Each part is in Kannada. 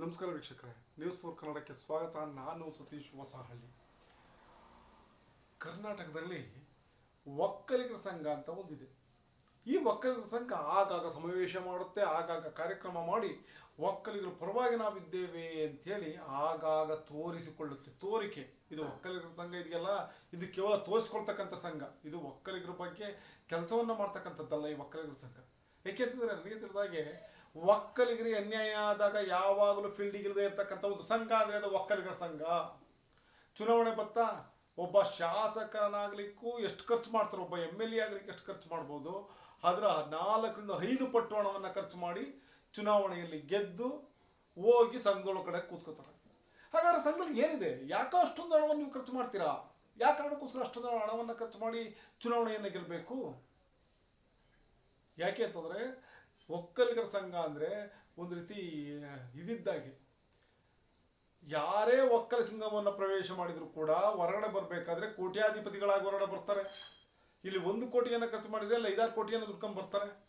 ನಮಸ್ಕಾರ ವೀಕ್ಷಕರೇ. ನ್ಯೂಸ್ ಫೋರ್ ಕನ್ನಡಕ್ಕೆ ಸ್ವಾಗತ. ನಾನು ಸತೀಶ್ ಹೊಸಹಳ್ಳಿ. ಕರ್ನಾಟಕದಲ್ಲಿ ಒಕ್ಕಲಿಗರ ಸಂಘ ಅಂತ ಒಂದಿದೆ. ಈ ಒಕ್ಕಲಿಗರ ಸಂಘ ಆಗಾಗ ಸಮಾವೇಶ ಮಾಡುತ್ತೆ, ಆಗಾಗ ಕಾರ್ಯಕ್ರಮ ಮಾಡಿ ಒಕ್ಕಲಿಗರ ಪರವಾಗಿ ನಾವಿದ್ದೇವೆ ಅಂತೇಳಿ ಆಗಾಗ ತೋರಿಸಿಕೊಳ್ಳುತ್ತೆ. ತೋರಿಕೆ. ಇದು ಒಕ್ಕಲಿಗರ ಸಂಘ ಇದೆಯಲ್ಲ? ಇದು ಕೇವಲ ತೋರಿಸ್ಕೊಳ್ತಕ್ಕಂಥ ಸಂಘ. ಇದು ಒಕ್ಕಲಿಗರ ಬಗ್ಗೆ ಕೆಲಸವನ್ನ ಮಾಡ್ತಕ್ಕಂಥದ್ದಲ್ಲ ಈ ಒಕ್ಕಲಿಗರ ಸಂಘ. ಏಕೆಂತಂದ್ರೆ ನನಗೆ ತಿಳಿದಾಗೆ ಒಕ್ಕಲಿಗರಿಗೆ ಅನ್ಯಾಯ ಆದಾಗ ಯಾವಾಗಲೂ ಫೀಲ್ಡಿಗೆ ಇಲ್ಲದೆ ಇರ್ತಕ್ಕಂಥ ಒಂದು ಸಂಘ ಅಂದ್ರೆ ಅದು ಒಕ್ಕಲಿಗರ ಸಂಘ. ಚುನಾವಣೆ ಬತ್ತ ಒಬ್ಬ ಶಾಸಕನಾಗ್ಲಿಕ್ಕೂ ಎಷ್ಟು ಖರ್ಚು ಮಾಡ್ತಾರೆ, ಒಬ್ಬ ಎಂ ಎಲ್ ಎ ಆಗಲಿಕ್ಕೆ ಎಷ್ಟು ಖರ್ಚು ಮಾಡ್ಬೋದು. ಅದರ ನಾಲ್ಕರಿಂದ ಐದು ಪಟ್ಟು ಹಣವನ್ನ ಖರ್ಚು ಮಾಡಿ ಚುನಾವಣೆಯಲ್ಲಿ ಗೆದ್ದು ಹೋಗಿ ಸಂಘಗಳ ಕಡೆ ಕೂತ್ಕೋತಾರೆ. ಹಾಗಾದ್ರೆ ಸಂಘದಲ್ಲಿ ಏನಿದೆ? ಯಾಕೋ ಅಷ್ಟೊಂದು ಹಣವನ್ನು ನೀವು ಖರ್ಚು ಮಾಡ್ತೀರಾ? ಯಾವ ಕಾರಣಕ್ಕೋಸ್ಕರ ಅಷ್ಟೊಂದು ಹಣವನ್ನು ಖರ್ಚು ಮಾಡಿ ಚುನಾವಣೆಯನ್ನು ಗೆಲ್ಲಬೇಕು ಯಾಕೆ ಅಂತಂದ್ರೆ ಒಕ್ಕಲಿಗರ ಸಂಘ ಅಂದ್ರೆ ಒಂದು ರೀತಿ, ಇದಿದ್ದಾಗೆ. ಯಾರೇ ಒಕ್ಕಲ ಸಿಂಗವನ್ನು ಪ್ರವೇಶ ಮಾಡಿದ್ರು ಕೂಡ ಹೊರಗಡೆ ಬರಬೇಕಾದ್ರೆ ಕೋಟ್ಯಾಧಿಪತಿಗಳಾಗಿ ಹೊರಗಡೆ ಬರ್ತಾರೆ. ಇಲ್ಲಿ ಒಂದು ಕೋಟಿಯನ್ನ ಖರ್ಚು ಮಾಡಿದ್ರೆ ಅಲ್ಲಿ ಐದಾರು ಕೋಟಿಯನ್ನ ದುಡ್ಕೊಂಡ್ ಬರ್ತಾರೆ.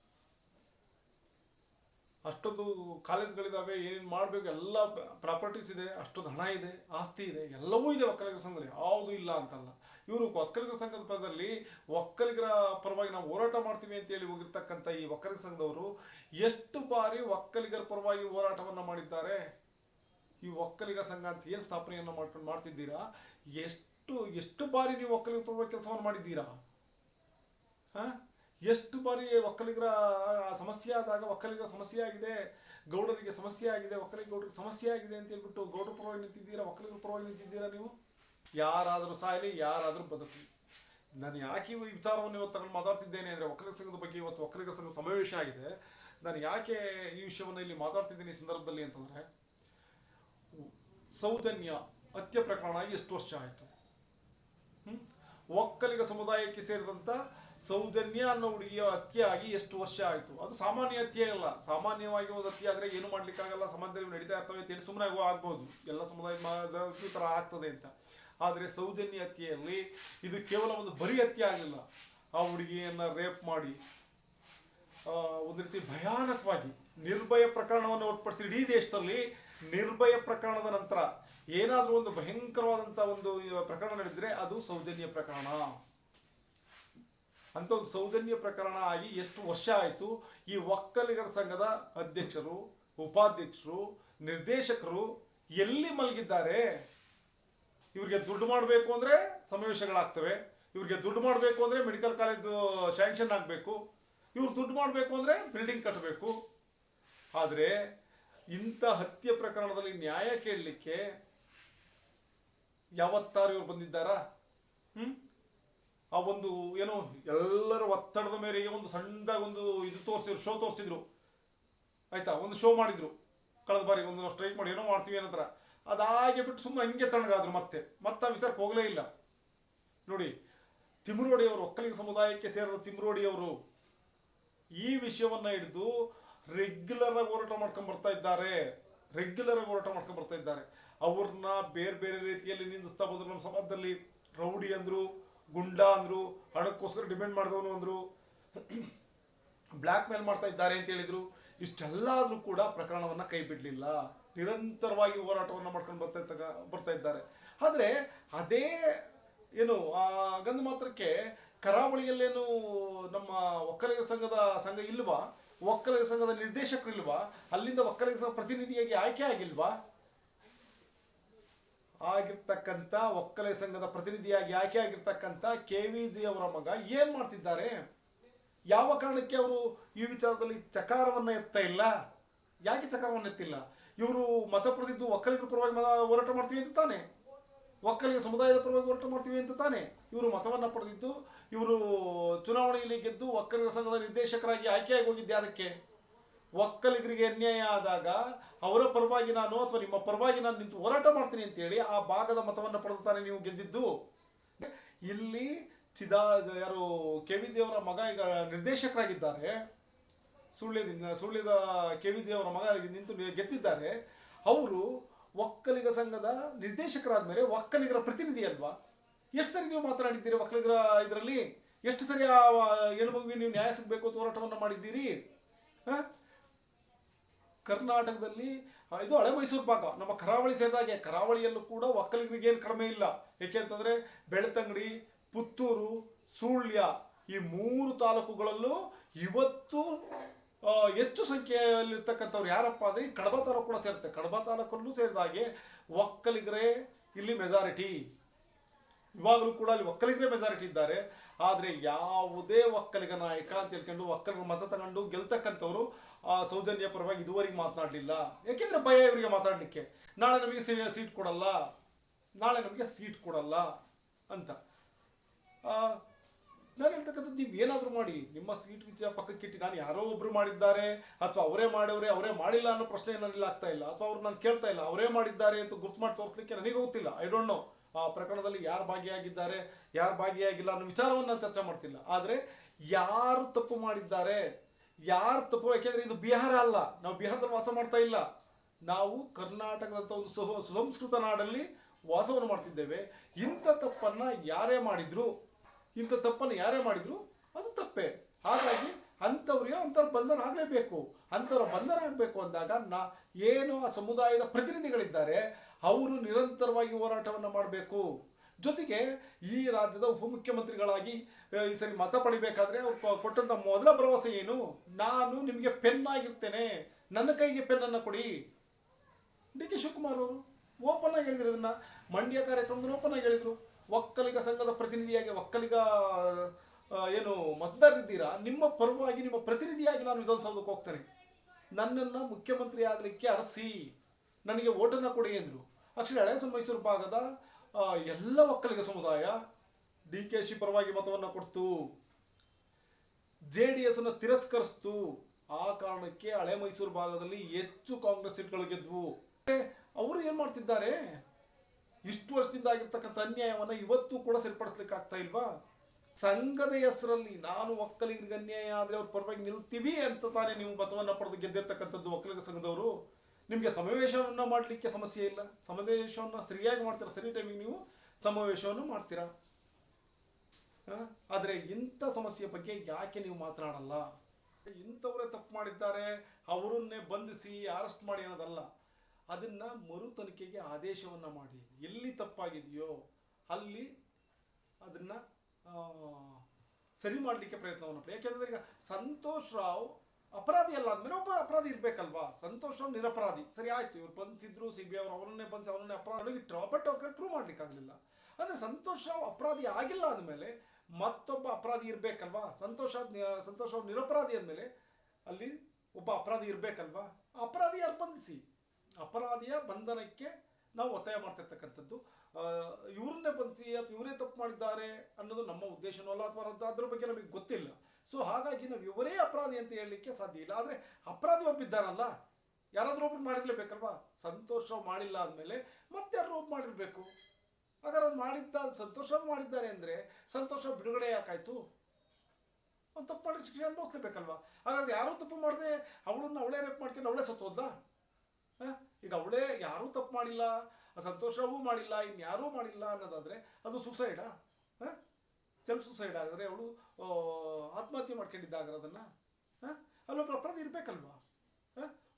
ಅಷ್ಟೊಂದು ಕಾಲೇಜ್ಗಳಿದ್ದಾವೆ ಏನೇನು ಮಾಡಬೇಕು, ಎಲ್ಲ ಪ್ರಾಪರ್ಟೀಸ್ ಇದೆ, ಅಷ್ಟೊಂದು ಹಣ ಇದೆ, ಆಸ್ತಿ ಇದೆ, ಎಲ್ಲವೂ ಇದೆ ಒಕ್ಕಲಿಗರ ಸಂಘದಲ್ಲಿ. ಯಾವುದು ಇಲ್ಲ ಅಂತಲ್ಲ. ಇವರು ಒಕ್ಕಲಿಗರ ಸಂಘದ ಪದದಲ್ಲಿ ಒಕ್ಕಲಿಗರ ಪರವಾಗಿ ನಾವು ಹೋರಾಟ ಮಾಡ್ತೀವಿ ಅಂತ ಹೇಳಿ ಹೋಗಿರ್ತಕ್ಕಂಥ ಈ ಒಕ್ಕಲಿಗರ ಸಂಘದವರು ಎಷ್ಟು ಬಾರಿ ಒಕ್ಕಲಿಗರ ಪರವಾಗಿ ಹೋರಾಟವನ್ನು ಮಾಡಿದ್ದಾರೆ? ಈ ಒಕ್ಕಲಿಗ ಸಂಘ ಅಂತ ಏನು ಸ್ಥಾಪನೆಯನ್ನು ಮಾಡ್ಕೊಂಡು ಮಾಡ್ತಿದ್ದೀರಾ? ಎಷ್ಟು ಎಷ್ಟು ಬಾರಿ ನೀವು ಒಕ್ಕಲಿಗರ ಪರವಾಗಿ ಕೆಲಸವನ್ನು ಮಾಡಿದ್ದೀರಾ? ಹ? ಎಷ್ಟು ಬಾರಿ ಒಕ್ಕಲಿಗರ ಸಮಸ್ಯೆ ಆದಾಗ ಒಕ್ಕಲಿಗರ ಸಮಸ್ಯೆ ಆಗಿದೆ, ಗೌಡರಿಗೆ ಸಮಸ್ಯೆ ಆಗಿದೆ, ಒಕ್ಕಲಿಗ ಗೌಡರಿಗೆ ಸಮಸ್ಯೆ ಆಗಿದೆ ಅಂತ ಹೇಳ್ಬಿಟ್ಟು ಗೌಡರ ಪರವಾಗಿ ನಿಂತಿದ್ದೀರಾ, ಒಕ್ಕಲಿಗರ ಪರವಾಗಿ ನಿಂತಿದ್ದೀರಾ ನೀವು? ಯಾರಾದರೂ ಸಾಯಲಿ, ಯಾರಾದರೂ ಬದುಕಲಿ. ನಾನು ಯಾಕೆ ಈ ವಿಚಾರವನ್ನು ಇವತ್ತು ತಗೊಂಡು ಮಾತಾಡ್ತಿದ್ದೇನೆ ಅಂದರೆ ಒಕ್ಕಲಿಗ ಸಂಘದ ಬಗ್ಗೆ ಇವತ್ತು ಒಕ್ಕಲಿಗ ಸಂಘ ಸಮಾವೇಶ ಆಗಿದೆ. ನಾನು ಯಾಕೆ ಈ ವಿಷಯವನ್ನು ಇಲ್ಲಿ ಮಾತಾಡ್ತಿದ್ದೀನಿ ಈ ಸಂದರ್ಭದಲ್ಲಿ ಅಂತಂದರೆ, ಸೌಜನ್ಯ ಹತ್ಯೆ ಪ್ರಕರಣ ಎಷ್ಟು ವರ್ಷ ಆಯಿತು? ಒಕ್ಕಲಿಗ ಸಮುದಾಯಕ್ಕೆ ಸೇರಿದಂತ ಸೌಜನ್ಯ ಅನ್ನೋ ಹುಡುಗಿಯ ಹತ್ಯೆ ಆಗಿ ಎಷ್ಟು ವರ್ಷ ಆಯಿತು? ಅದು ಸಾಮಾನ್ಯ ಹತ್ಯೆ ಅಲ್ಲ. ಸಾಮಾನ್ಯವಾಗಿ ಒಂದು ಹತ್ಯೆ ಆದ್ರೆ ಏನು ಮಾಡ್ಲಿಕ್ಕಾಗಲ್ಲ? ಸಮಾಜದಲ್ಲಿ ನಡೀತಾ ಇರ್ತವೆ ಅಂತ ಹೇಳಿ ಸುಮ್ಮನೆ ಆಗ್ಬೋದು. ಎಲ್ಲ ಸಮುದಾಯ ಈ ತರ ಆಗ್ತದೆ ಅಂತ. ಆದರೆ ಸೌಜನ್ಯ ಹತ್ಯೆಯಲ್ಲಿ ಇದು ಕೇವಲ ಒಂದು ಬರಿ ಹತ್ಯೆ ಆಗಲಿಲ್ಲ ಆ ಹುಡುಗಿಯನ್ನ ರೇಪ್ ಮಾಡಿ ಆ, ಒಂದು ರೀತಿ ಭಯಾನಕವಾಗಿ ನಿರ್ಭಯ ಪ್ರಕರಣವನ್ನು ಹೊರತುಪಡಿಸಿ ಇಡೀ ದೇಶದಲ್ಲಿ ನಿರ್ಭಯ ಪ್ರಕರಣದ ನಂತರ ಏನಾದರೂ ಒಂದು ಭಯಂಕರವಾದಂಥ ಒಂದು ಪ್ರಕರಣ ನಡೆದ್ರೆ ಅದು ಸೌಜನ್ಯ ಪ್ರಕರಣ. ಅಂತ ಒಂದು ಸೌಜನ್ಯ ಪ್ರಕರಣ ಆಗಿ ಎಷ್ಟು ವರ್ಷ ಆಯಿತು, ಈ ಒಕ್ಕಲಿಗರ ಸಂಘದ ಅಧ್ಯಕ್ಷರು, ಉಪಾಧ್ಯಕ್ಷರು, ನಿರ್ದೇಶಕರು ಎಲ್ಲಿ ಮಲಗಿದ್ದಾರೆ? ಇವ್ರಿಗೆ ದುಡ್ಡು ಮಾಡಬೇಕು ಅಂದ್ರೆ ಸಮಾವೇಶಗಳಾಗ್ತವೆ, ಇವ್ರಿಗೆ ದುಡ್ಡು ಮಾಡಬೇಕು ಅಂದ್ರೆ ಮೆಡಿಕಲ್ ಕಾಲೇಜು ಸ್ಯಾಂಕ್ಷನ್ ಆಗಬೇಕು, ಇವ್ರು ದುಡ್ಡು ಮಾಡಬೇಕು ಅಂದ್ರೆ ಬಿಲ್ಡಿಂಗ್ ಕಟ್ಟಬೇಕು. ಆದರೆ ಇಂಥ ಹತ್ಯೆ ಪ್ರಕರಣದಲ್ಲಿ ನ್ಯಾಯ ಕೇಳಲಿಕ್ಕೆ ಯಾವತ್ತಾರು ಇವ್ರು ಬಂದಿದ್ದಾರಾ? ಹ್ಮ್? ಆ ಒಂದು ಏನೋ ಎಲ್ಲರ ಒತ್ತಡದ ಮೇರೆಗೆ ಒಂದು ಸಣ್ಣದಾಗಿ ಒಂದು ಇದು ತೋರಿಸಿದ್ರು ಶೋ ತೋರಿಸಿದ್ರು. ಆಯ್ತಾ? ಒಂದು ಶೋ ಮಾಡಿದ್ರು. ಕಳೆದ ಬಾರಿ ಒಂದು ಸ್ಟ್ರೈಕ್ ಮಾಡಿ ಏನೋ ಮಾಡ್ತೀವಿ ಥರ ಅದಾಗೆ ಬಿಟ್ಟು ಸುಮ್ಮನೆ ಹಂಗೆ ತಣ್ಣಗಾದ್ರು ಮತ್ತೆ. ಮತ್ತೆ ಆ ವಿಚಾರಕ್ಕೆ ಹೋಗಲೇ ಇಲ್ಲ. ನೋಡಿ, ತಿಮ್ರೋಡಿ ಅವರು, ಒಕ್ಕಲಿಗ ಸಮುದಾಯಕ್ಕೆ ಸೇರಿದ ತಿಮ್ರೋಡಿ ಅವರು ಈ ವಿಷಯವನ್ನ ಹಿಡಿದು ರೆಗ್ಯುಲರ್ ಆಗಿ ಹೋರಾಟ ಮಾಡ್ಕೊಂಡು ಬರ್ತಾ ಇದ್ದಾರೆ. ರೆಗ್ಯುಲರ್ ಆಗಿ ಹೋರಾಟ ಮಾಡ್ಕೊಂಡು ಬರ್ತಾ ಇದ್ದಾರೆ. ಅವ್ರನ್ನ ಬೇರೆ ಬೇರೆ ರೀತಿಯಲ್ಲಿ ನಿಂದಿಸ್ತಾ ಬಂದ್ರು ನಮ್ಮ ಸಮಾಜದಲ್ಲಿ. ರೌಡಿ ಅಂದ್ರು ಗುಂಡ ಅಂದ್ರು, ಹಣಕ್ಕೋಸ್ಕರ ಡಿಪೆಂಡ್ ಮಾಡಿದವನು ಅಂದ್ರು ಬ್ಲ್ಯಾಕ್ ಮೇಲ್ ಮಾಡ್ತಾ ಇದ್ದಾರೆ ಅಂತ ಹೇಳಿದ್ರು, ಇಷ್ಟೆಲ್ಲಾದ್ರೂ ಕೂಡ ಪ್ರಕರಣವನ್ನ ಕೈ ಬಿಡ್ಲಿಲ್ಲ. ನಿರಂತರವಾಗಿ ಹೋರಾಟವನ್ನ ಮಾಡ್ಕೊಂಡು ಬರ್ತಾ ಇದ್ದಾಗ, ಬರ್ತಾ ಇದ್ದಾರೆ. ಆದ್ರೆ ಅದೇ, ಏನು, ಆ ಗಂಧ ಮಾತ್ರಕ್ಕೆ ಕರಾವಳಿಯಲ್ಲೇನು ನಮ್ಮ ಒಕ್ಕಲಿಗರ ಸಂಘದ ಸಂಘ ಇಲ್ವಾ? ಒಕ್ಕಲಿಗರ ಸಂಘದ ನಿರ್ದೇಶಕರು ಇಲ್ವಾ? ಅಲ್ಲಿಂದ ಒಕ್ಕಲಿಗರ ಸಂಘ ಪ್ರತಿನಿಧಿಯಾಗಿ ಆಯ್ಕೆ ಆಗಿಲ್ವಾ? ಆಗಿರ್ತಕ್ಕಂಥ ಒಕ್ಕಲೆ ಸಂಘದ ಪ್ರತಿನಿಧಿಯಾಗಿ ಆಯ್ಕೆ ಆಗಿರ್ತಕ್ಕಂಥ ಕೆ ವಿ ಜಿ ಅವರ ಮಗ ಏನ್ ಮಾಡ್ತಿದ್ದಾರೆ? ಯಾವ ಕಾರಣಕ್ಕೆ ಅವರು ಈ ವಿಚಾರದಲ್ಲಿ ಚಕಾರವನ್ನ ಎತ್ತ ಇಲ್ಲ? ಯಾಕೆ ಚಕಾರವನ್ನ ಎತ್ತಿಲ್ಲ? ಇವರು ಮತ ಪಡೆದಿದ್ದು ಒಕ್ಕಲಿಗರ ಪರವಾಗಿ ಹೋರಾಟ ಮಾಡ್ತೀವಿ ಅಂತ ತಾನೆ. ಒಕ್ಕಲಿಗ ಸಮುದಾಯದ ಪರವಾಗಿ ಹೋರಾಟ ಮಾಡ್ತೀವಿ ಅಂತ ತಾನೆ. ಇವರು ಮತವನ್ನ ಪಡೆದಿದ್ದು, ಇವರು ಚುನಾವಣೆಯಲ್ಲಿ ಗೆದ್ದು ಒಕ್ಕಲಿಗರ ಸಂಘದ ನಿರ್ದೇಶಕರಾಗಿ ಆಯ್ಕೆಯಾಗಿ ಹೋಗಿದ್ದೆ ಅದಕ್ಕೆ. ಒಕ್ಕಲಿಗರಿಗೆ ಅನ್ಯಾಯ ಆದಾಗ ಅವರ ಪರವಾಗಿ ನಾನು ಅಥವಾ ನಿಮ್ಮ ಪರವಾಗಿ ನಾನು ನಿಂತು ಹೋರಾಟ ಮಾಡ್ತೀನಿ ಅಂತ ಹೇಳಿ ಆ ಭಾಗದ ಮತವನ್ನು ಪಡೆದು ನೀವು ಗೆದ್ದಿದ್ದು. ಇಲ್ಲಿ ಚಿದಾ, ಯಾರು ಕೆವಿ ದೇವರ ಮಗ ಈಗ ನಿರ್ದೇಶಕರಾಗಿದ್ದಾರೆ. ಸುಳ್ಳ್ಯದಿಂದ ಸುಳ್ಯದ ಕೆವಿ ದೇವರ ಮಗ ನಿಂತು ಗೆದ್ದಿದ್ದಾರೆ. ಅವರು ಒಕ್ಕಲಿಗ ಸಂಘದ ನಿರ್ದೇಶಕರಾದ ಮೇಲೆ ಒಕ್ಕಲಿಗರ ಪ್ರತಿನಿಧಿ ಅಲ್ವಾ? ಎಷ್ಟು ಸರಿ ನೀವು ಮಾತನಾಡಿದ್ದೀರಿ ಒಕ್ಕಲಿಗರ ಇದರಲ್ಲಿ? ಎಷ್ಟು ಸರಿ ಆ ಹೆಣ್ಮಗುವಿಗೆ ನೀವು ನ್ಯಾಯ ಸಿಗಬೇಕು ಅಂತ ಹೋರಾಟವನ್ನ ಮಾಡಿದ್ದೀರಿ? ಹ? ಕರ್ನಾಟಕದಲ್ಲಿ ಇದು ಹಳೆ ಮೈಸೂರು ಭಾಗ. ನಮ್ಮ ಕರಾವಳಿ ಸೇರಿದಾಗೆ ಕರಾವಳಿಯಲ್ಲೂ ಕೂಡ ಒಕ್ಕಲಿಗರಿಗೆ ಏನು ಕಡಿಮೆ ಇಲ್ಲ. ಏಕೆಂತಂದ್ರೆ ಬೆಳ್ತಂಗಡಿ, ಪುತ್ತೂರು, ಸುಳ್ಯ ಈ ಮೂರು ತಾಲೂಕುಗಳಲ್ಲೂ ಇವತ್ತು ಹೆಚ್ಚು ಸಂಖ್ಯೆಯಲ್ಲಿರ್ತಕ್ಕಂಥವ್ರು ಯಾರಪ್ಪ ಅಂದ್ರೆ ಈ ಕಡಬ ತಾಲೂಕು ಕೂಡ ಸೇರುತ್ತೆ. ಕಡಬ ತಾಲೂಕಲ್ಲೂ ಸೇರಿದಾಗೆ ಒಕ್ಕಲಿಗರೇ ಇಲ್ಲಿ ಮೆಜಾರಿಟಿ ಇವಾಗಲೂ ಕೂಡ ಅಲ್ಲಿ ಒಕ್ಕಲಿಗರೇ ಮೆಜಾರಿಟಿ ಇದ್ದಾರೆ. ಆದರೆ ಯಾವುದೇ ಒಕ್ಕಲಿಗ ನಾಯಕ ಅಂತ ಹೇಳ್ಕೊಂಡು ಒಕ್ಕಲಿಗ ಮತ ತಗೊಂಡು ಗೆಲ್ತಕ್ಕಂಥವ್ರು ಸೌಜನ್ಯ ಪರವಾಗಿ ಇದುವರೆಗೆ ಮಾತನಾಡಲಿಲ್ಲ. ಯಾಕೆಂದ್ರೆ ಭಯ ಇವರಿಗೆ ಮಾತಾಡಲಿಕ್ಕೆ. ನಾಳೆ ನಮಗೆ ಸೀಟ್ ಕೊಡಲ್ಲ. ನಾಳೆ ನಮಗೆ ಸೀಟ್ ಕೊಡಲ್ಲ ಅಂತ. ಆ, ನಾನು ಹೇಳ್ತಕ್ಕಂಥದ್ದು ನೀವು ಏನಾದರೂ ಮಾಡಿ. ನಿಮ್ಮ ಸೀಟ್ ವಿಚಾರ ಪಕ್ಕಕ್ಕಿಟ್ಟು ನಾನು ಯಾರೋ ಒಬ್ರು ಮಾಡಿದ್ದಾರೆ ಅಥವಾ ಅವರೇ ಮಾಡೋರೆ ಅವರೇ ಮಾಡಿಲ್ಲ ಅನ್ನೋ ಪ್ರಶ್ನೆ ನನ್ನಲ್ಲಿ ಆಗ್ತಾ ಇಲ್ಲ ಅಥವಾ ಅವ್ರು ನಾನು ಕೇಳ್ತಾ ಇಲ್ಲ ಅವರೇ ಮಾಡಿದ್ದಾರೆ ಅಂತ ಗುರ್ತು ಮಾಡಿ ತೋರಿಸ್ಲಿಕ್ಕೆ ನನಗೆ ಗೊತ್ತಿಲ್ಲ. ಐ ಡೋಂಟ್ ನೋ ಆ ಪ್ರಕರಣದಲ್ಲಿ ಯಾರು ಭಾಗಿಯಾಗಿದ್ದಾರೆ ಯಾರು ಭಾಗಿಯಾಗಿಲ್ಲ ಅನ್ನೋ ವಿಚಾರವನ್ನು ನಾನು ಚರ್ಚೆ ಮಾಡ್ತಿಲ್ಲ. ಆದರೆ ಯಾರು ತಪ್ಪು ಮಾಡಿದ್ದಾರೆ ಯಾರು ತಪ್ಪು ಯಾಕೆಂದ್ರೆ ಇದು ಬಿಹಾರ ಅಲ್ಲ. ನಾವು ಬಿಹಾರದಲ್ಲಿ ವಾಸ ಮಾಡ್ತಾ ಇಲ್ಲ. ನಾವು ಕರ್ನಾಟಕದಂತ ಒಂದು ಸುಹ- ಸುಸಂಸ್ಕೃತ ನಾಡಲ್ಲಿ ವಾಸವನ್ನು ಮಾಡ್ತಿದ್ದೇವೆ. ಇಂಥ ತಪ್ಪನ್ನ ಯಾರೇ ಮಾಡಿದ್ರು, ಇಂಥ ತಪ್ಪನ್ನು ಯಾರೇ ಮಾಡಿದ್ರು ಅದು ತಪ್ಪೇ. ಹಾಗಾಗಿ ಅಂಥವ್ರಿಗೆ ಅಂಥವ್ರ ಬಂಧನ ಆಗಲೇಬೇಕು. ಅಂಥವ್ರ ಬಂಧನ ಆಗಬೇಕು ಅಂದಾಗ ನಾ, ಏನು ಆ ಸಮುದಾಯದ ಪ್ರತಿನಿಧಿಗಳಿದ್ದಾರೆ, ಅವರು ನಿರಂತರವಾಗಿ ಹೋರಾಟವನ್ನು ಮಾಡಬೇಕು. ಜೊತೆಗೆ ಈ ರಾಜ್ಯದ ಉಪಮುಖ್ಯಮಂತ್ರಿಗಳಾಗಿ ಈ ಸರಿ ಮತ ಪಡಿಬೇಕಾದ್ರೆ ಅವ್ರು ಕೊಟ್ಟಂತ ಮೊದಲ ಭರವಸೆ ಏನು? ನಾನು ನಿಮಗೆ ಪೆನ್ ಆಗಿರ್ತೇನೆ. ನನ್ನ ಕೈಗೆ ಪೆನ್ ಅನ್ನ ಕೊಡಿ. ಡಿ ಕೆ ಶಿವಕುಮಾರ್ ಅವರು ಓಪನ್ ಆಗಿ ಹೇಳಿದ್ರು ಇದನ್ನ. ಮಂಡ್ಯ ಕಾರ್ಯಕ್ರಮದಲ್ಲಿ ಓಪನ್ ಆಗಿ ಹೇಳಿದ್ರು. ಒಕ್ಕಲಿಗ ಸಂಘದ ಪ್ರತಿನಿಧಿಯಾಗಿ, ಒಕ್ಕಲಿಗ ಏನು ಮತದಾರರಿದ್ದೀರಾ? ನಿಮ್ಮ ಪರವಾಗಿ ನಿಮ್ಮ ಪ್ರತಿನಿಧಿಯಾಗಿ ನಾನು ವಿಧಾನಸೌಧಕ್ಕೆ ಹೋಗ್ತೇನೆ. ನನ್ನನ್ನ ಮುಖ್ಯಮಂತ್ರಿ ಆಗಲಿಕ್ಕೆ ಅರಸಿ. ನನಗೆ ಓಟನ್ನು ಕೊಡಿ ಎಂದ್ರು ಅಕ್ಷರ ಹಳೆ ಮೈಸೂರು ಭಾಗದ ಎಲ್ಲ ಒಕ್ಕಲಿಗ ಸಮುದಾಯ ಡಿ ಕೆ ಶಿ ಪರವಾಗಿ ಮತವನ್ನ ಕೊಡ್ತು. ಜೆ ಡಿ ಎಸ್ ಅನ್ನ ತಿರಸ್ಕರಿಸ್ತು. ಆ ಕಾರಣಕ್ಕೆ ಹಳೆ ಮೈಸೂರು ಭಾಗದಲ್ಲಿ ಹೆಚ್ಚು ಕಾಂಗ್ರೆಸ್ ಸೀಟ್ಗಳು ಗೆದ್ವು. ಅವರು ಏನ್ ಮಾಡ್ತಿದ್ದಾರೆ? ಇಷ್ಟು ವರ್ಷದಿಂದ ಆಗಿರ್ತಕ್ಕಂಥ ಅನ್ಯಾಯವನ್ನ ಇವತ್ತು ಕೂಡ ಸರಿಪಡಿಸ್ಲಿಕ್ಕೆ ಆಗ್ತಾ ಇಲ್ವಾ? ಸಂಘದ ಹೆಸರಲ್ಲಿ ನಾನು ಒಕ್ಕಲಿಗರಿಗೆ ಅನ್ಯಾಯ ಆದ್ರೆ ಅವ್ರ ಪರವಾಗಿ ನಿಲ್ತೀವಿ ಅಂತ ತಾನೇ ನೀವು ಮತವನ್ನ ಪಡೆದು ಗೆದ್ದಿರ್ತಕ್ಕಂಥದ್ದು ಒಕ್ಕಲಿಗ ಸಂಘದವರು. ನಿಮ್ಗೆ ಸಮಾವೇಶವನ್ನು ಮಾಡಲಿಕ್ಕೆ ಸಮಸ್ಯೆ ಇಲ್ಲ. ಸಮಾವೇಶವನ್ನು ಸರಿಯಾಗಿ ಮಾಡ್ತೀರಾ? ಸರಿ ಟೈಮಿಗೆ ನೀವು ಸಮಾವೇಶವನ್ನು ಮಾಡ್ತೀರಾ? ಆದರೆ ಇಂಥ ಸಮಸ್ಯೆ ಬಗ್ಗೆ ಯಾಕೆ ನೀವು ಮಾತನಾಡಲ್ಲ? ಇಂಥವರೇ ತಪ್ಪು ಮಾಡಿದ್ದಾರೆ. ಅವರನ್ನೇ ಬಂಧಿಸಿ ಅರೆಸ್ಟ್ ಮಾಡಿ ಅನ್ನೋದಲ್ಲ. ಅದನ್ನ ಮರು ತನಿಖೆಗೆ ಆದೇಶವನ್ನು ಮಾಡಿ. ಎಲ್ಲಿ ತಪ್ಪಾಗಿದೆಯೋ ಅಲ್ಲಿ ಅದನ್ನ ಸರಿ ಮಾಡಲಿಕ್ಕೆ ಪ್ರಯತ್ನವನ್ನು ಯಾಕೆಂದ್ರೆ ಈಗ ಸಂತೋಷ್ ರಾವ್ ಅಪರಾಧಿ ಅಲ್ಲ ಅಂದ್ಮೇಲೆ ಒಬ್ಬ ಅಪರಾಧಿ ಇರ್ಬೇಕಲ್ವಾ? ಸಂತೋಷ ನಿರಪರಾಧಿ. ಸರಿ, ಆಯ್ತು. ಇವ್ರು ಬಂಧಿಸಿದ್ರು ಸಿ ಬಿ ಅವರು ಅವರನ್ನೇ ಬಂಧಿಸಿ ಅವರನ್ನೇ ಅಪರಾಧಿ ಬಟ್ ಅವ್ರ ಪ್ರೂವ್ ಮಾಡ್ಲಿಕ್ಕೆ ಆಗ್ಲಿಲ್ಲ. ಅಂದ್ರೆ ಸಂತೋಷ ಅಪರಾಧಿ ಆಗಿಲ್ಲ ಅಂದ್ಮೇಲೆ ಮತ್ತೊಬ್ಬ ಅಪರಾಧಿ ಇರ್ಬೇಕಲ್ವಾ? ಸಂತೋಷ ಸಂತೋಷ್ ನಿರಪರಾಧಿ ಅಂದ್ಮೇಲೆ ಅಲ್ಲಿ ಒಬ್ಬ ಅಪರಾಧಿ ಇರ್ಬೇಕಲ್ವಾ? ಅಪರಾಧಿ ಯಾರು ಬಂಧಿಸಿ? ಅಪರಾಧಿಯ ಬಂಧನಕ್ಕೆ ನಾವು ಒತ್ತಾಯ ಮಾಡ್ತಿರ್ತಕ್ಕಂಥದ್ದು. ಇವ್ರನ್ನೇ ಬಂಧಿಸಿ ಅಥವಾ ಇವರೇ ತಪ್ಪು ಮಾಡಿದ್ದಾರೆ ಅನ್ನೋದು ನಮ್ಮ ಉದ್ದೇಶನೂ ಅಲ್ಲ ಅಥವಾ ಅದ್ರ- ಅದ್ರ ಬಗ್ಗೆ ನಮಗೆ ಗೊತ್ತಿಲ್ಲ. ಸೊ ಹಾಗಾಗಿ ನಾವು ಇವರೇ ಅಪರಾಧಿ ಅಂತ ಹೇಳಲಿಕ್ಕೆ ಸಾಧ್ಯ ಇಲ್ಲ. ಆದರೆ ಅಪರಾಧಿ ಒಬ್ಬಿದ್ದಾರಲ್ಲ, ಯಾರಾದರೂ ಒಬ್ರು ಮಾಡಿರ್ಲೇಬೇಕಲ್ವಾ? ಸಂತೋಷ ಮಾಡಿಲ್ಲ ಅಂದಮೇಲೆ ಮತ್ತೆ ಯಾರು ಒಬ್ಬ ಮಾಡಿರಬೇಕು. ಹಾಗಾದ್ರೆ ಅವ್ರು ಮಾಡಿದ್ದ, ಸಂತೋಷ ಮಾಡಿದ್ದಾರೆ ಅಂದರೆ ಸಂತೋಷ ಬಿಡುಗಡೆ ಯಾಕಾಯ್ತು? ಅವ್ನು ತಪ್ಪು ಮಾಡಿ ಶಿಕ್ಷೆ ಅನುಭವಿಸ್ಲೇಬೇಕಲ್ವಾ? ಹಾಗಾದ್ರೆ ಯಾರು ತಪ್ಪು ಮಾಡದೆ? ಅವಳನ್ನ ಅವಳೇ ರೇಪ್ ಮಾಡ್ಕೊಂಡು ಅವಳೇ ಸತ್ತೋದ್ಲ? ಈಗ ಅವಳೇ ಯಾರೂ ತಪ್ಪು ಮಾಡಿಲ್ಲ, ಸಂತೋಷವೂ ಮಾಡಿಲ್ಲ ಇನ್ಯಾರೂ ಮಾಡಿಲ್ಲ ಅನ್ನೋದಾದರೆ ಅದು ಸುಸೈಡಾ ಸೆಲ್ಫ್ ಸುಸೈಡ್ ಆದರೆ ಅವಳು ಆತ್ಮಹತ್ಯೆ ಮಾಡ್ಕೊಂಡಿದ್ದಾಗ ಅದನ್ನ, ಹ? ಅಲ್ಲೊಬ್ಬ ಅಪರಾಧಿ ಇರ್ಬೇಕಲ್ವಾ?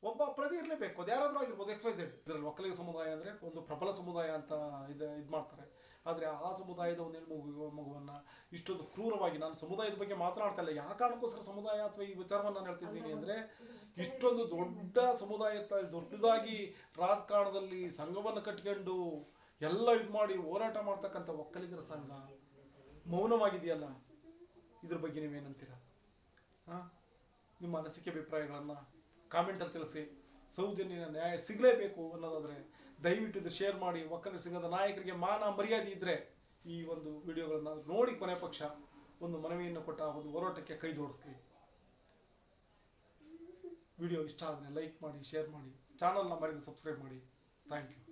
ಒಬ್ಬ ಅಪರಾಧಿ ಇರ್ಲೇಬೇಕು. ಅದು ಯಾರಾದ್ರೂ ಆಗಿರ್ಬೋದು ಎಕ್ಸ್ ವೈಸ್ ಝೆಡ್ ಇದರಲ್ಲಿ ಒಕ್ಕಲಿಗ ಸಮುದಾಯ ಅಂದ್ರೆ ಒಂದು ಪ್ರಬಲ ಸಮುದಾಯ ಅಂತ ಇದು ಇದು ಮಾಡ್ತಾರೆ. ಆದ್ರೆ ಆ ಸಮುದಾಯದ ಒಂದು ಮಗು, ಮಗುವನ್ನ ಇಷ್ಟೊಂದು ಕ್ರೂರವಾಗಿ ನಾನು ಸಮುದಾಯದ ಬಗ್ಗೆ ಮಾತನಾಡ್ತಾ ಇಲ್ಲ. ಯಾವ ಕಾರಣಕ್ಕೋಸ್ಕರ ಸಮುದಾಯ ಅಥವಾ ಈ ವಿಚಾರವನ್ನು ನಾನು ಹೇಳ್ತಿದ್ದೀನಿ ಅಂದ್ರೆ ಇಷ್ಟೊಂದು ದೊಡ್ಡ ಸಮುದಾಯ ದೊಡ್ಡದಾಗಿ ರಾಜಕಾರಣದಲ್ಲಿ ಸಂಘವನ್ನು ಕಟ್ಕೊಂಡು ಎಲ್ಲ ಇದು ಮಾಡಿ ಹೋರಾಟ ಮಾಡ್ತಕ್ಕಂಥ ಒಕ್ಕಲಿಗರ ಸಂಘ ಮೌನವಾಗಿದೆಯಲ್ಲ? ಇದ್ರ ಬಗ್ಗೆ ನೀವೇನಂತೀರ ಹಾ? ನಿಮ್ಮ ಅನಿಸಿಕೆ ಅಭಿಪ್ರಾಯಗಳನ್ನ ಕಾಮೆಂಟ್ ಅಲ್ಲಿ ತಿಳಿಸಿ. ಸೌಜನ್ಯ ನ್ಯಾಯ ಸಿಗಲೇಬೇಕು ಅನ್ನೋದಾದ್ರೆ ದಯವಿಟ್ಟು ಇದು ಶೇರ್ ಮಾಡಿ. ಒಕ್ಕಲಿಗೆ ಸಿಗದ ನಾಯಕರಿಗೆ ಮಾನ ಮರ್ಯಾದೆ ಇದ್ರೆ ಈ ಒಂದು ವಿಡಿಯೋಗಳನ್ನ ನೋಡಿ ಕೊನೆ ಪಕ್ಷ ಒಂದು ಮನವಿಯನ್ನು ಕೊಟ್ಟ ಒಂದು ಹೋರಾಟಕ್ಕೆ ಕೈ ಜೋಡಿಸ್ಲಿ ವಿಡಿಯೋ ಇಷ್ಟ ಆದರೆ ಲೈಕ್ ಮಾಡಿ ಶೇರ್ ಮಾಡಿ. ಚಾನಲ್ನ ಮರೆಯದೆ ಸಬ್ಸ್ಕ್ರೈಬ್ ಮಾಡಿ. Thank you